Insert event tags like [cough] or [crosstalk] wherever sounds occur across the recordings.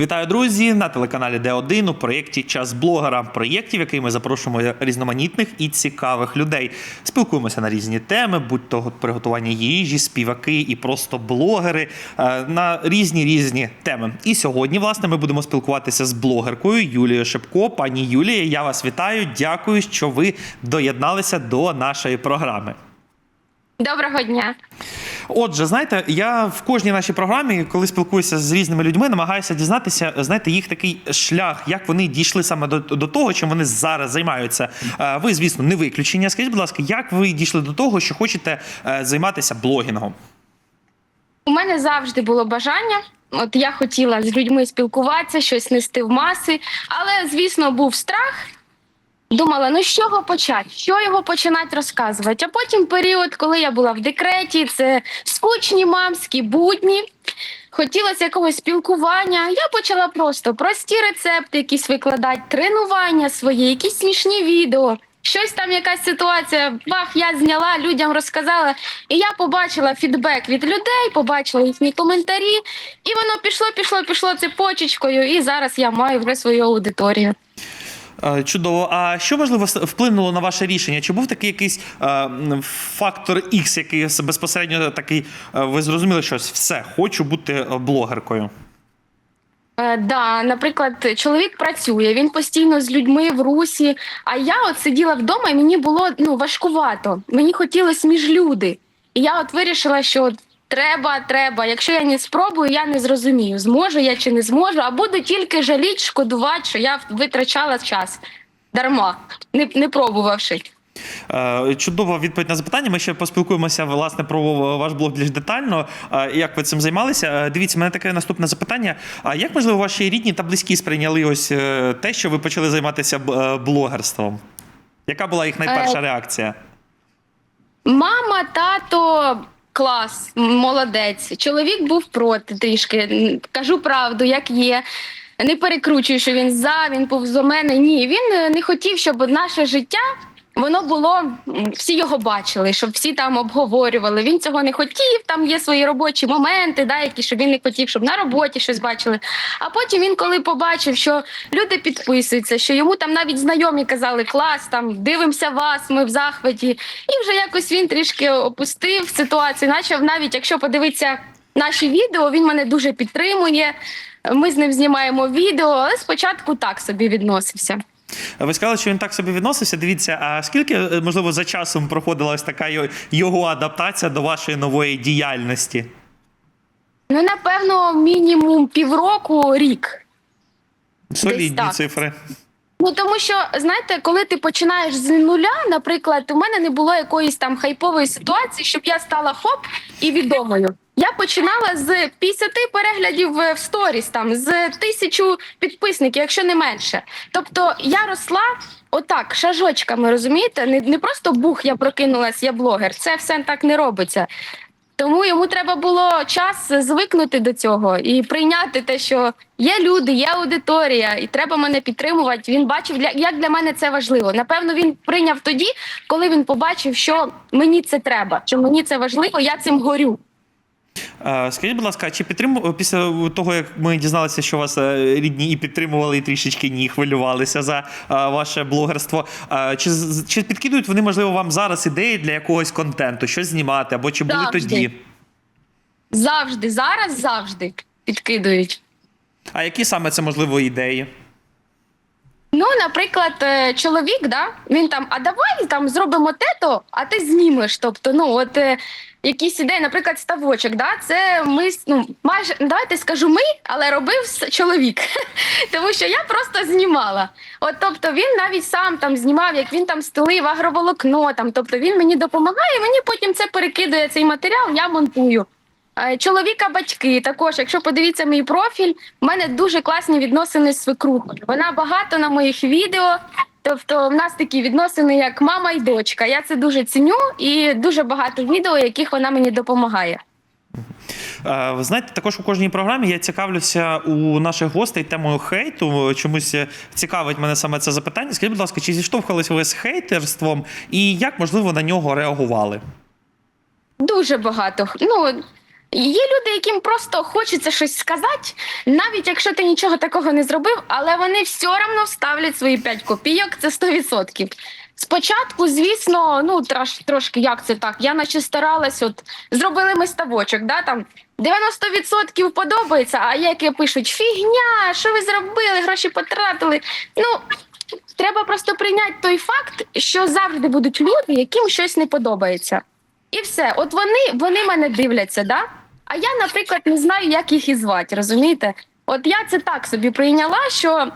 Вітаю, друзі! На телеканалі Д1 у проєкті Час блогера. Проєкті, в який ми запрошуємо різноманітних і цікавих людей. Спілкуємося на різні теми, будь то приготування їжі, співаки і просто блогери е, на різні різні теми. І сьогодні, власне, ми будемо спілкуватися з блогеркою Юлією Шепко. Пані Юлія, я вас вітаю. Дякую, що ви доєдналися до нашої програми. Доброго дня. Отже, знаєте, я в кожній нашій програмі, коли спілкуюся з різними людьми, намагаюся дізнатися, знаєте, їх такий шлях, як вони дійшли саме до, до того, чим вони зараз займаються. Е, Ви, звісно, не виключення. Скажіть, будь ласка, як ви дійшли до того, що хочете е, займатися блогінгом? У мене завжди було бажання. От я хотіла з людьми спілкуватися, щось нести в маси, але, звісно, був страх. Думала, ну з чого почати? Що його починати розказувати? А потім період, коли я була в декреті, це скучні мамські будні. Хотілося якогось спілкування. Я почала просто прості рецепти, якісь викладати, тренування свої, якісь смішні відео. Щось там, якась ситуація, бах, я зняла, людям розказала. І я побачила фідбек від людей, побачила їхні коментарі, і воно пішло, пішло, пішло цепочечкою. І зараз я маю вже свою аудиторію. Е, Чудово. А що можливо вплинуло на ваше рішення? Чи був такий якийсь е, фактор X, який безпосередньо такий, е, ви зрозуміли, що все, хочу бути блогеркою? Е, да, наприклад, чоловік працює, він постійно з людьми в русі. А я от сиділа вдома, і мені було ну важкувато. Мені хотілося між люди. І я от вирішила, що треба, треба. Якщо я не спробую, я не зрозумію, зможу я чи не зможу, а буду тільки жаліти, шкодувати, що я витрачала час дарма, не, не пробувавши. Е, Чудова відповідь на запитання. Ми ще поспілкуємося власне про ваш блог більш детально. Е, Як ви цим займалися? Е, Дивіться, мене таке наступне запитання. А як можливо ваші рідні та близькі сприйняли ось те, що ви почали займатися блогерством? Яка була їх найперша реакція? Мама, тато, клас, молодець. Чоловік був проти трішки. Кажу правду, як є. Не перекручую, що він за, він був за мене. Ні, він е, не хотів, щоб наше життя. Воно було всі його бачили, щоб всі там обговорювали. Він цього не хотів. Там є свої робочі моменти, да, які щоб він не хотів, щоб на роботі щось бачили. А потім він, коли побачив, що люди підписуються, що йому там навіть знайомі казали клас, там дивимося вас, ми в захваті. І вже якось він трішки опустив ситуацію. Наче навіть якщо подивитися наші відео, він мене дуже підтримує. Ми з ним знімаємо відео, але спочатку так собі відносився. Ви сказали, що він так собі відносився. Дивіться, а скільки, е, можливо, за часом проходила ось така його- адаптація до вашої нової діяльності? Ну, напевно, мінімум півроку, рік. Солідні так. цифри. Ну тому що знаєте, коли ти починаєш з нуля, наприклад, у мене не було якоїсь там хайпової ситуації, щоб я стала хоп і відомою. Я починала з 50 переглядів в в сторіс, там з тисячу підписників, якщо не менше. Тобто я росла отак, шажочками, розумієте? Не, не просто бух, я прокинулась, я блогер. Це все так не робиться. Тому йому треба було час звикнути до цього і прийняти те, що є люди, є аудиторія, і треба мене підтримувати. Він бачив, як для мене це важливо. Напевно, він прийняв тоді, коли він побачив, що мені це треба, що мені це важливо, я цим горю. Е, Скажіть, будь ласка, чи підтриму після того, як ми дізналися, що вас е, рідні і підтримували, і трішечки ні, хвилювалися за е, ваше блогерство? е, Чи, чи підкидують вони, можливо, вам зараз ідеї для якогось контенту, щось знімати, або чи були Завжди. тоді? Завжди, зараз завжди підкидують. А які саме це можливо ідеї? Ну, наприклад, е, чоловік, да, він там, а давай там зробимо те-то, а ти знімеш. Тобто, ну от е, якісь ідеї, наприклад, ставочок, да, це ми ну, майже давайте скажу ми, але робив чоловік. [laughs] Тому що я просто знімала. От тобто він навіть сам там знімав, як він там стелив агроволокно. Там, тобто він мені допомагає, мені потім це перекидує цей матеріал, я монтую. Е, Чоловіка батьки також, якщо подивіться мій профіль, в мене дуже класні відносини з свекрухою. Вона багато на моїх відео. Тобто, в нас такі відносини, як мама і дочка. Я це дуже ціню і дуже багато відео, яких вона мені допомагає. Ви знаєте, також у кожній програмі я цікавлюся у наших гостей темою хейту. Чомусь цікавить мене саме це запитання. Скажіть, будь ласка, чи зіштовхувалися ви з хейтерством і як можливо на нього реагували? Дуже багато. Ну Є люди, яким просто хочеться щось сказати, навіть якщо ти нічого такого не зробив, але вони все одно вставлять свої 5 копійок, це 100%. Спочатку, звісно, ну трош, трошки як це так. Я наче старалась, от зробили ми ставочок, да, там 90% подобається, а які пишуть фігня, що ви зробили, гроші потратили. Ну, треба просто прийняти той факт, що завжди будуть люди, яким щось не подобається. І все, от вони, вони мене дивляться, да? А я, наприклад, не знаю, як їх і звати, розумієте? От я це так собі прийняла, що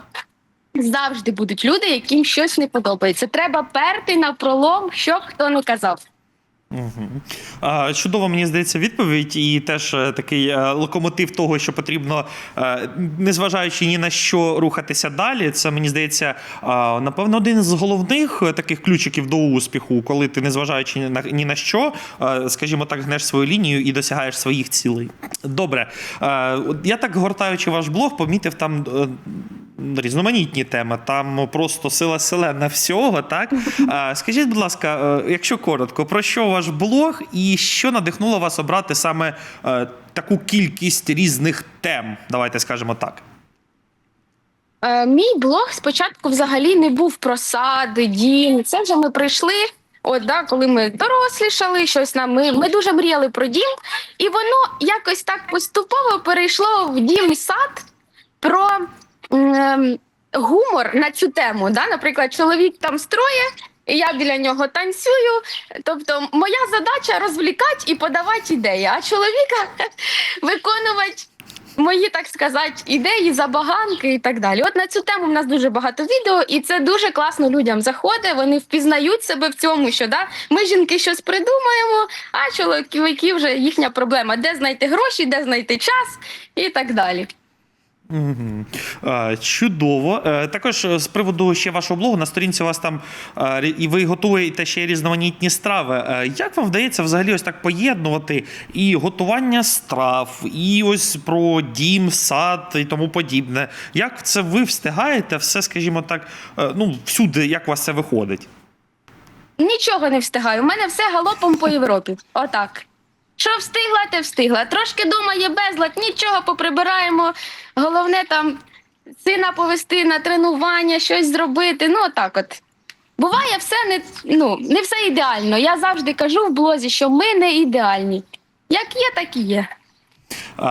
завжди будуть люди, яким щось не подобається. Треба перти на пролом, що хто не казав. Мгм. А, Чудова, мені здається, відповідь, і теж е, такий е, локомотив того, що потрібно, е, незважаючи ні на що рухатися далі. Це мені здається, напевно, один з головних таких ключиків до успіху, коли ти, незважаючи на ні на що, скажімо так, гнеш свою лінію і досягаєш своїх цілей. Добре, я так гортаючи ваш блог, помітив там. Різноманітні теми, там просто сила селена всього, так? Скажіть, будь ласка, якщо коротко, про що ваш блог і що надихнуло вас обрати саме е, таку кількість різних тем? Давайте скажемо так. Е, мій блог спочатку взагалі не був про сади, дім. Це вже ми прийшли. От, да, коли ми дорослішали, щось нам ми, ми дуже мріяли про дім, і воно якось так поступово перейшло в дім сад про ем, гумор на цю тему. Да? Наприклад, чоловік там строє, і я біля нього танцюю. Тобто, моя задача розвлікати і подавати ідеї, а чоловіка [laughs] виконувати мої, так сказати, ідеї, забаганки і так далі. От на цю тему в нас дуже багато відео, і це дуже класно людям заходить. Вони впізнають себе в цьому, що да, ми жінки щось придумаємо, а чоловіки вже їхня проблема: де знайти гроші, де знайти час і так далі. Угу. Чудово. Е, Також е, з приводу ще вашого блогу на сторінці у вас там е, і ви готуєте ще різноманітні страви. Е, Як вам вдається взагалі ось так поєднувати і готування страв, і ось про дім, сад і тому подібне? Як це ви встигаєте все, скажімо так, е, ну всюди, як у вас це виходить? Нічого не встигаю. У мене все галопом по Європі. Отак. Що встигла, те встигла. Трошки дома є безлад, нічого поприбираємо. Головне там сина повести на тренування, щось зробити. Ну, отак от. Буває, все не, ну, не все ідеально. Я завжди кажу в блозі, що ми не ідеальні. Як є, так і є.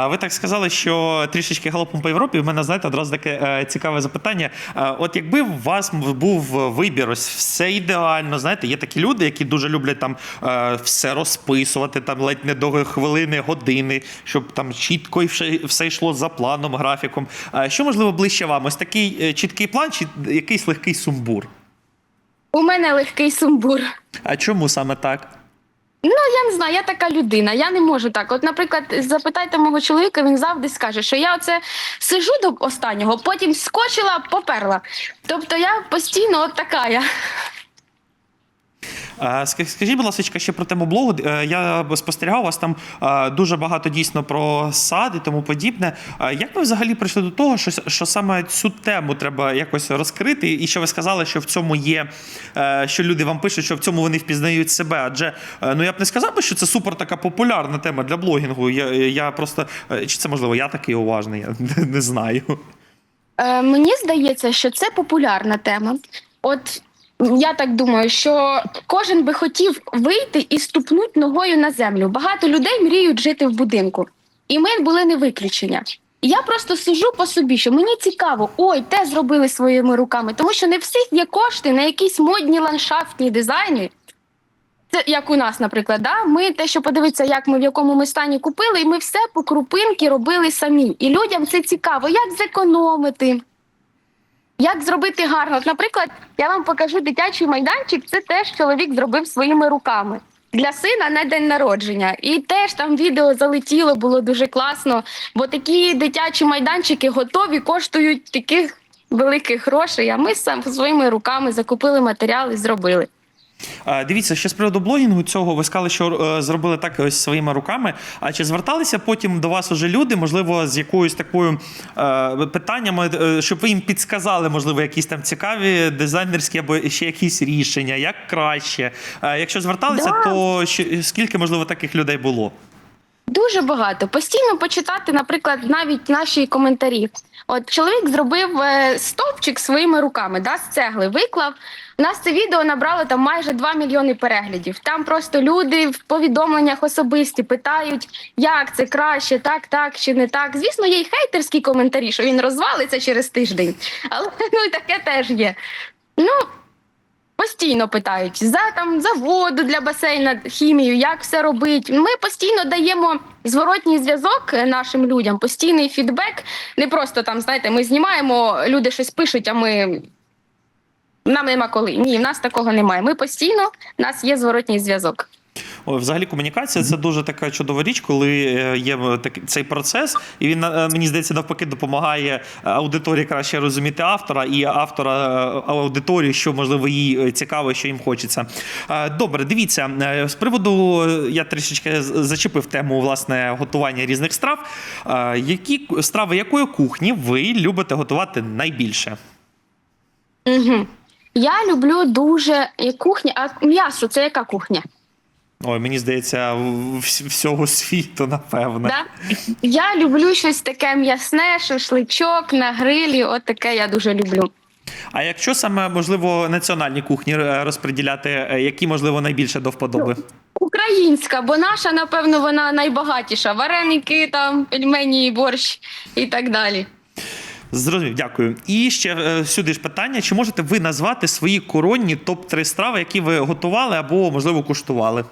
Ви так сказали, що трішечки галопом по Європі. У мене знаєте одразу таке е, цікаве запитання. От якби у вас був вибір, ось все ідеально, знаєте, є такі люди, які дуже люблять там е, все розписувати, там ледь не до хвилини, години, щоб там чітко і все, йшло за планом, графіком. Що можливо ближче вам? Ось такий е, чіткий план, чи якийсь легкий сумбур? У мене легкий сумбур. А чому саме так? Ну, я не знаю, я така людина, я не можу так. От, наприклад, запитайте мого чоловіка, він завжди скаже, що я оце сижу до останнього, потім скочила, поперла. Тобто я постійно от така я. Скажіть, будь ласка, ще про тему блогу. Е, Я спостерігав у вас там е, дуже багато дійсно про сад і тому подібне. Як ви взагалі прийшли до того, що, що саме цю тему треба якось розкрити? І що ви сказали, що в цьому є, е, що люди вам пишуть, що в цьому вони впізнають себе? Адже ну я б не сказав що це супер така популярна тема для блогінгу. Я, я просто чи це можливо, я такий уважний, я [laughs] не, знаю. Мені здається, що це популярна тема. От я так думаю, що кожен би хотів вийти і ступнути ногою на землю. Багато людей мріють жити в будинку, і ми були не виключення. І я просто сижу по собі, що мені цікаво, ой, те зробили своїми руками, тому що не всіх є кошти на якісь модні ландшафтні дизайни. Це як у нас, наприклад, да? ми те, що подивитися, як ми в якому ми стані купили, і ми все по крупинки робили самі. І людям це цікаво, як зекономити, як зробити гарно. От, наприклад, я вам покажу дитячий майданчик. Це теж чоловік зробив своїми руками для сина на день народження. І теж там відео залетіло, було дуже класно. Бо такі дитячі майданчики готові, коштують таких великих грошей. А ми сам своїми руками закупили матеріал і зробили. А, Дивіться, ще з приводу блогінгу цього ви сказали, що е, зробили так ось своїми руками. А чи зверталися потім до вас уже люди, можливо, з якоюсь такою е, питаннями, е, щоб ви їм підсказали, можливо, якісь там цікаві дизайнерські або ще якісь рішення, як краще? Е, якщо зверталися, Да. то скільки можливо таких людей було? Дуже багато. Постійно почитати, наприклад, навіть наші коментарі. От чоловік зробив е, стовпчик своїми руками, да, з цегли виклав. У нас це відео набрало там майже 2 мільйони переглядів. Там просто люди в повідомленнях особисті питають, як це краще, так, так чи не так. Звісно, є й хейтерські коментарі, що він розвалиться через тиждень. Але ну і таке теж є. Ну, Постійно питають за там за воду для басейна, хімію, як все робить. Ми постійно даємо зворотній зв'язок нашим людям, постійний фідбек. Не просто там, знаєте, ми знімаємо, люди щось пишуть, а ми нам нема коли. Ні, в нас такого немає. Ми постійно, в нас є зворотній зв'язок. Взагалі, комунікація це дуже така чудова річ, коли е, є такий цей процес, і він е, мені здається навпаки допомагає е, аудиторії краще розуміти автора і автора е, аудиторії, що можливо їй е, цікаво, що їм хочеться. Е, Добре, дивіться е, з приводу е, я трішечки зачепив тему власне готування різних страв. Е, Які страви якої кухні ви любите готувати найбільше? Я люблю дуже е, кухня, а м'ясо це яка кухня? Ой, мені здається, всього світу, напевне. Да? Я люблю щось таке м'ясне, шашличок на грилі. От таке я дуже люблю. А якщо саме можливо національні кухні розподіляти, е, які можливо найбільше до вподоби? Українська, бо наша, напевно, вона найбагатіша. Вареники, там, пельмені, борщ і так далі. Зрозумів, дякую. І ще е, сюди ж питання: чи можете ви назвати свої коронні топ-3 страви, які ви готували або можливо куштували?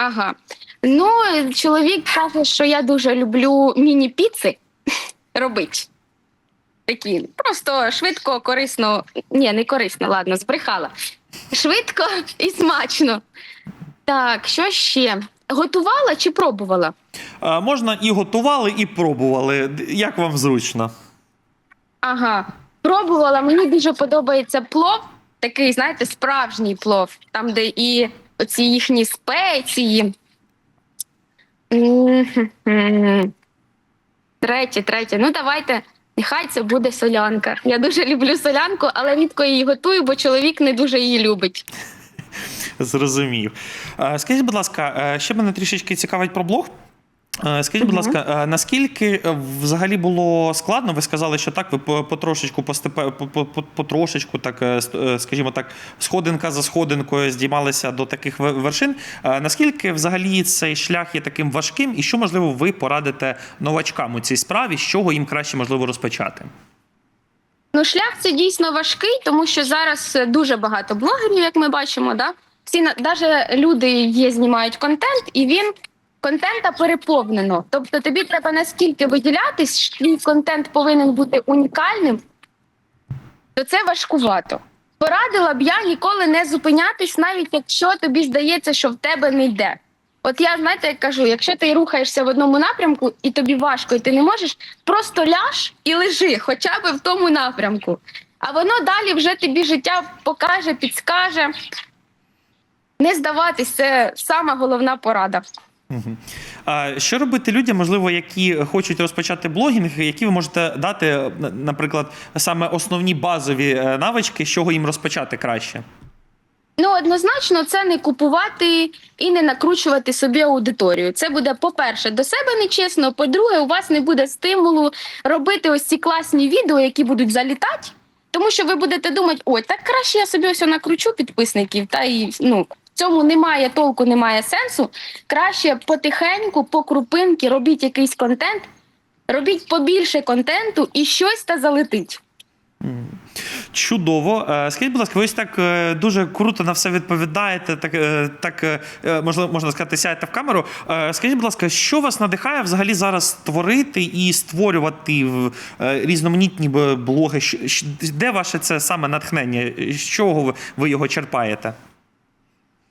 Ага. Ну, чоловік каже, що я дуже люблю міні-піци робити. Такі просто швидко, корисно. Ні, не корисно, ладно, збрехала. Швидко і смачно. Так, що ще? Готувала чи пробувала? Е, Можна і готували, і пробували. Як вам зручно? Ага. Пробувала. Мені дуже подобається плов, такий, знаєте, справжній плов, там, де і оці їхні спеції. Третє, третє. Ну, давайте. Нехай це буде солянка. Я дуже люблю солянку, але рідко її готую, бо чоловік не дуже її любить. Зрозумів. Е, Скажіть, будь ласка, е, ще мене трішечки цікавить про блог. Е, Скажіть, будь ласка, е, наскільки е, взагалі було складно? Ви сказали, що так, ви потрошечку, постепе, по- по- по- потрошечку, так, скажімо так, сходинка за сходинкою здіймалися до таких вершин. Наскільки взагалі цей шлях є таким важким, і що, можливо, ви порадите новачкам у цій справі, з чого їм краще можливо розпочати? Ну, шлях це дійсно важкий, тому що зараз дуже багато блогерів, як ми бачимо. Да? Всі навіть люди є, знімають контент, і він контента переповнено. Тобто тобі треба наскільки виділятись, що твій контент повинен бути унікальним, то це важкувато. Порадила б я ніколи не зупинятись, навіть якщо тобі здається, що в тебе не йде. От я знаєте, як кажу, якщо ти рухаєшся в одному напрямку і тобі важко, і ти не можеш, просто ляж і лежи, хоча б в тому напрямку. А воно далі вже тобі життя покаже, підскаже. Не здаватись, це сама головна порада. Що робити людям, можливо, які хочуть розпочати блогінг, які ви можете дати, наприклад, саме основні базові е, навички, з чого їм розпочати краще? Ну, однозначно, це не купувати і не накручувати собі аудиторію. Це буде, по-перше, до себе нечесно. По-друге, у вас не буде стимулу робити ось ці класні відео, які будуть залітати. Тому що ви будете думати, ой, так краще я собі ось накручу підписників, та і ну цьому немає толку, немає сенсу. Краще потихеньку, по крупинки робіть якийсь контент, робіть побільше контенту і щось та залетить. Чудово. Е, Скажіть, будь ласка, ви ось так е, дуже круто на все відповідаєте, так, е, так можливо, можна сказати, сяєте в камеру. Скажіть, будь ласка, що вас надихає взагалі зараз створити і створювати в, різноманітні блоги? Де ваше це саме натхнення? З чого ви його черпаєте?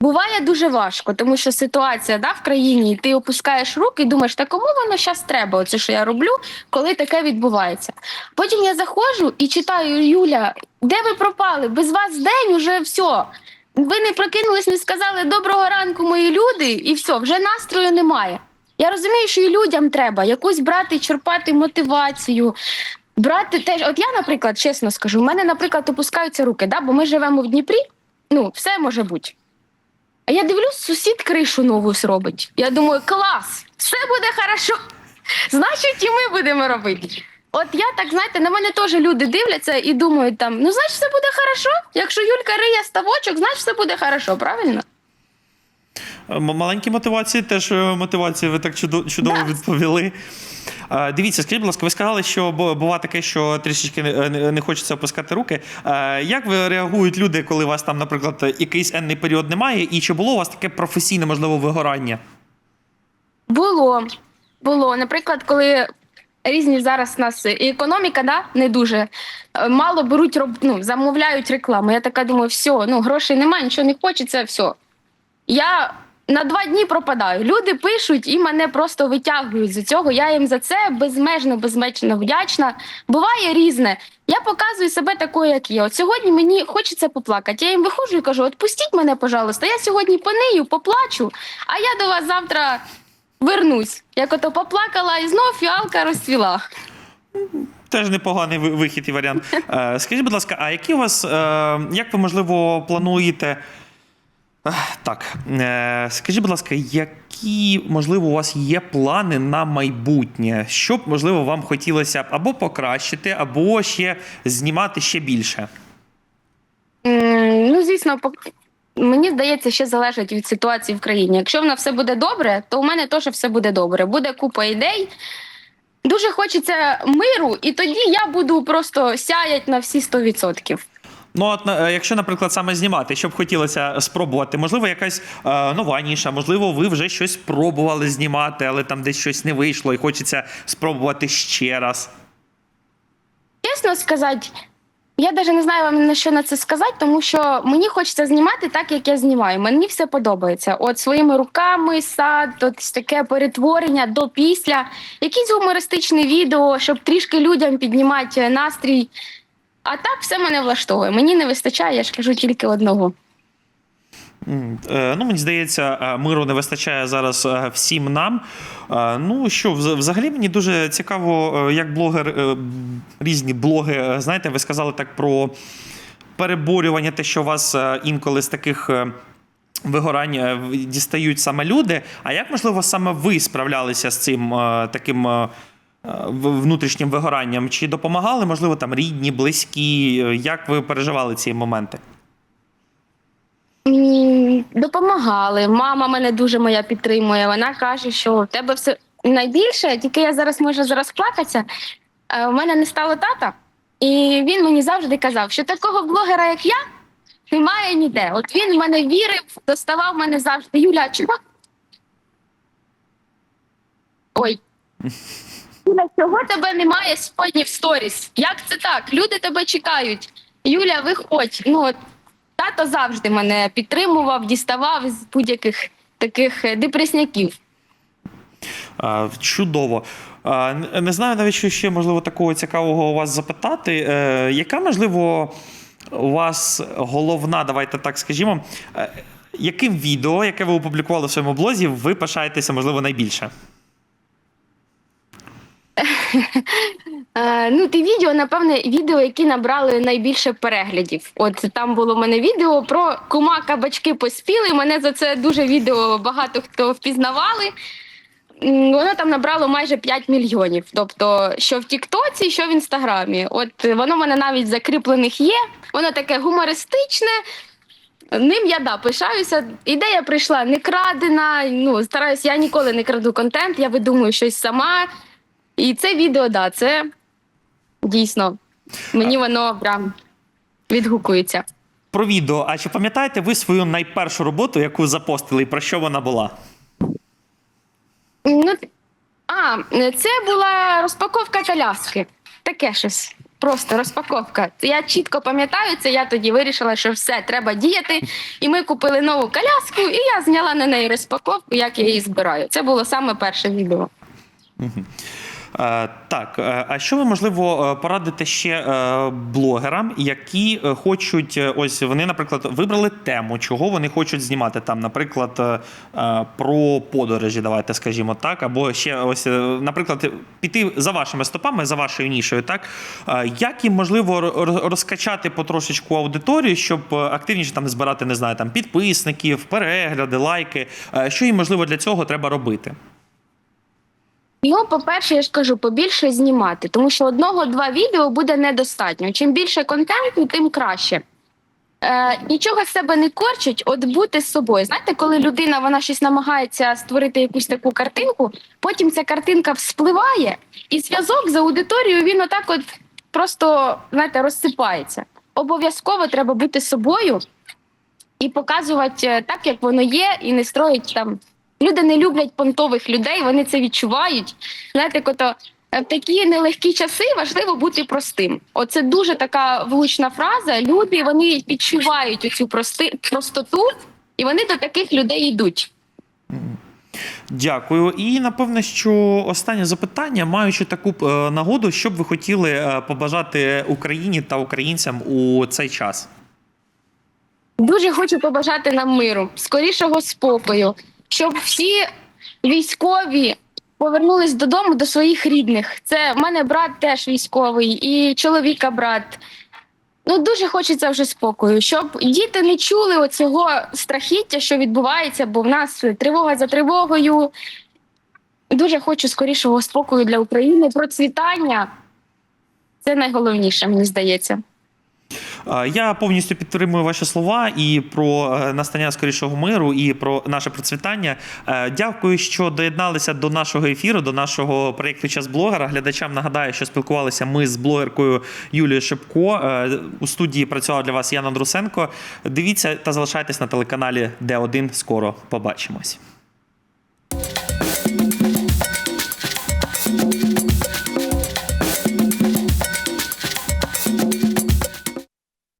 Буває дуже важко, тому що ситуація да, в країні, і ти опускаєш руки і думаєш, та кому воно зараз треба, оце що я роблю, коли таке відбувається. Потім я заходжу і читаю Юля, де ви пропали? Без вас день уже все. Ви не прокинулись, не сказали доброго ранку, мої люди, і все, вже настрою немає. Я розумію, що і людям треба якусь брати, черпати мотивацію. Брати теж, от я, наприклад, чесно скажу, у мене, наприклад, опускаються руки, да, бо ми живемо в Дніпрі, ну, все може бути. А я дивлюсь, сусід кришу нову зробить. Я думаю, клас, все буде хорошо. [laughs] Значить, і ми будемо робити. От я так, знаєте, на мене теж люди дивляться і думають там: ну, значить, все буде хорошо. Якщо Юлька риє ставочок, значить все буде хорошо, правильно? М- Маленькі мотивації, теж е, мотивації, ви так чудо- чудово Да. відповіли. Дивіться, скажіть, будь ласка, ви сказали, що бу- буває таке, що трішечки не- хочеться опускати руки. Як ви реагують люди, коли у вас там, наприклад, якийсь енний період немає, і чи було у вас таке професійне, можливо, вигорання? Було. Було. Наприклад, коли різні зараз у нас і економіка, да, не дуже е, мало беруть роб... ну, замовляють рекламу. Я така думаю, все, ну грошей немає, нічого не хочеться, все. Я на два дні пропадаю. Люди пишуть і мене просто витягують з цього. Я їм за це безмежно, безмежно вдячна. Буває різне. Я показую себе такою, як є. От сьогодні мені хочеться поплакати. Я їм виходжу і кажу: отпустіть мене, пожалуйста. Я сьогодні понию, поплачу, а я до вас завтра вернусь. Як ото поплакала і знов фіалка розцвіла. Теж непоганий вихід і варіант. Е, Скажіть, будь ласка, а які у вас, е, як ви, можливо, плануєте? Так, е, скажіть, будь ласка, які, можливо, у вас є плани на майбутнє? Що б, можливо, вам хотілося б або покращити, або ще знімати ще більше? Ну, звісно, пок- мені здається, ще залежить від ситуації в країні. Якщо в нас все буде добре, то у мене теж все буде добре. Буде купа ідей. Дуже хочеться миру, і тоді я буду просто сяять на всі 100%. Ну, от, е, якщо, наприклад, саме знімати, що б хотілося спробувати, можливо, якась е, нова ніша, можливо, ви вже щось пробували знімати, але там десь щось не вийшло, і хочеться спробувати ще раз. Чесно сказати, я навіть не знаю вам на що на це сказати, тому що мені хочеться знімати так, як я знімаю. Мені все подобається. От своїми руками, сад, от таке перетворення до після, якісь гумористичні відео, щоб трішки людям піднімати настрій. А так все мене влаштовує. Мені не вистачає, я ж кажу тільки одного. Е, Ну, мені здається, е, миру не вистачає зараз е, всім нам. Ну що, взагалі мені дуже цікаво, як блогер, різні блоги, знаєте, ви сказали так про переборювання, те, що у вас інколи з таких. Вигорань дістають саме люди. А як можливо саме ви справлялися з цим таким внутрішнім вигоранням? Чи допомагали, можливо, там рідні, близькі? Е, Як ви переживали ці моменти? Допомагали. Мама мене дуже моя підтримує. Вона каже, що в тебе все найбільше, тільки я зараз можу зараз плакатися. Е, У мене не стало тата, і він мені завжди казав, що такого блогера, як я, немає ніде. От він в мене вірив, доставав мене завжди. Юля, чого? Ой. [laughs] Юля, чого тебе немає сьогодні в сторіс? Як це так? Люди тебе чекають. Юля, виходь. Ну, от Тато завжди мене підтримував, діставав з будь-яких таких е, депресняків. А, Чудово. А, Не знаю навіть, що ще можливо такого цікавого у вас запитати. Е, Яка, можливо, у вас головна, давайте так скажімо, е, яким відео, яке ви опублікували в своєму блозі, ви пишаєтеся, можливо, найбільше? Е, ну, ті відео, напевне, відео, які набрали найбільше переглядів. От там було в мене відео про кума кабачки поспіли. Мене за це дуже відео багато хто впізнавали. Воно там набрало майже 5 мільйонів. Тобто, що в Тіктоці, що в Інстаграмі. От воно в мене навіть закріплених є. Воно таке гумористичне. Ним я да пишаюся. Ідея прийшла не крадена. Ну стараюсь, я ніколи не краду контент, я видумую щось сама. І це відео, да, це дійсно мені воно прям відгукується. Про відео. А чи пам'ятаєте ви свою найпершу роботу, яку запостили, і про що вона була? Ну, а, це була розпаковка коляски. Таке щось. Просто розпаковка. Я чітко пам'ятаю це. Я тоді вирішила, що все треба діяти. І ми купили нову коляску, і я зняла на неї розпаковку, як я її збираю. Це було саме перше відео. Е, Так, е, а що ви можливо е, порадите ще блогерам, які хочуть, ось вони, наприклад, вибрали тему, чого вони хочуть знімати там, наприклад, про подорожі, давайте скажімо так, або ще ось, наприклад, піти за вашими стопами, за вашою нішою, так як їм можливо ро- ро- розкачати потрошечку аудиторію, щоб активніше там збирати, не знаю, там підписників, перегляди, лайки. Що їм можливо для цього треба робити? Ну, по-перше, я ж кажу, побільше знімати, тому що одного-два відео буде недостатньо. Чим більше контенту, тим краще. Е, нічого з себе не корчить, от бути з собою. Знаєте, коли людина вона щось намагається створити якусь таку картинку, потім ця картинка вспливає, і зв'язок з аудиторією він отак от просто знаєте, розсипається. Обов'язково треба бути собою і показувати е, так, як воно є, і не строїть там. Люди не люблять понтових людей, вони це відчувають. Знаєте, кото в такі нелегкі часи важливо бути простим. Оце дуже така влучна фраза. Люди вони відчувають оцю прости, простоту, і вони до таких людей йдуть. Дякую. І напевно, що останнє запитання, маючи таку е, нагоду, що б ви хотіли е, побажати Україні та українцям у цей час? Дуже хочу побажати нам миру, скорішого спокою, щоб всі військові повернулись додому до своїх рідних. Це в мене брат теж військовий, і чоловіка брат. Ну, дуже хочеться вже спокою, щоб діти не чули оцього страхіття, що відбувається, бо в нас тривога за тривогою. Дуже хочу скорішого спокою для України, процвітання. Це найголовніше, мені здається. Е, Я повністю підтримую ваші слова і про е, настання скорішого миру, і про наше процвітання. Е, Дякую, що доєдналися до нашого ефіру, до нашого проєкту Час блогера. Глядачам нагадаю, що спілкувалися ми з блогеркою Юлією Шипко. Е, У студії працювала для вас Яна Андрусенко. Дивіться та залишайтесь на телеканалі Д1. Скоро побачимось.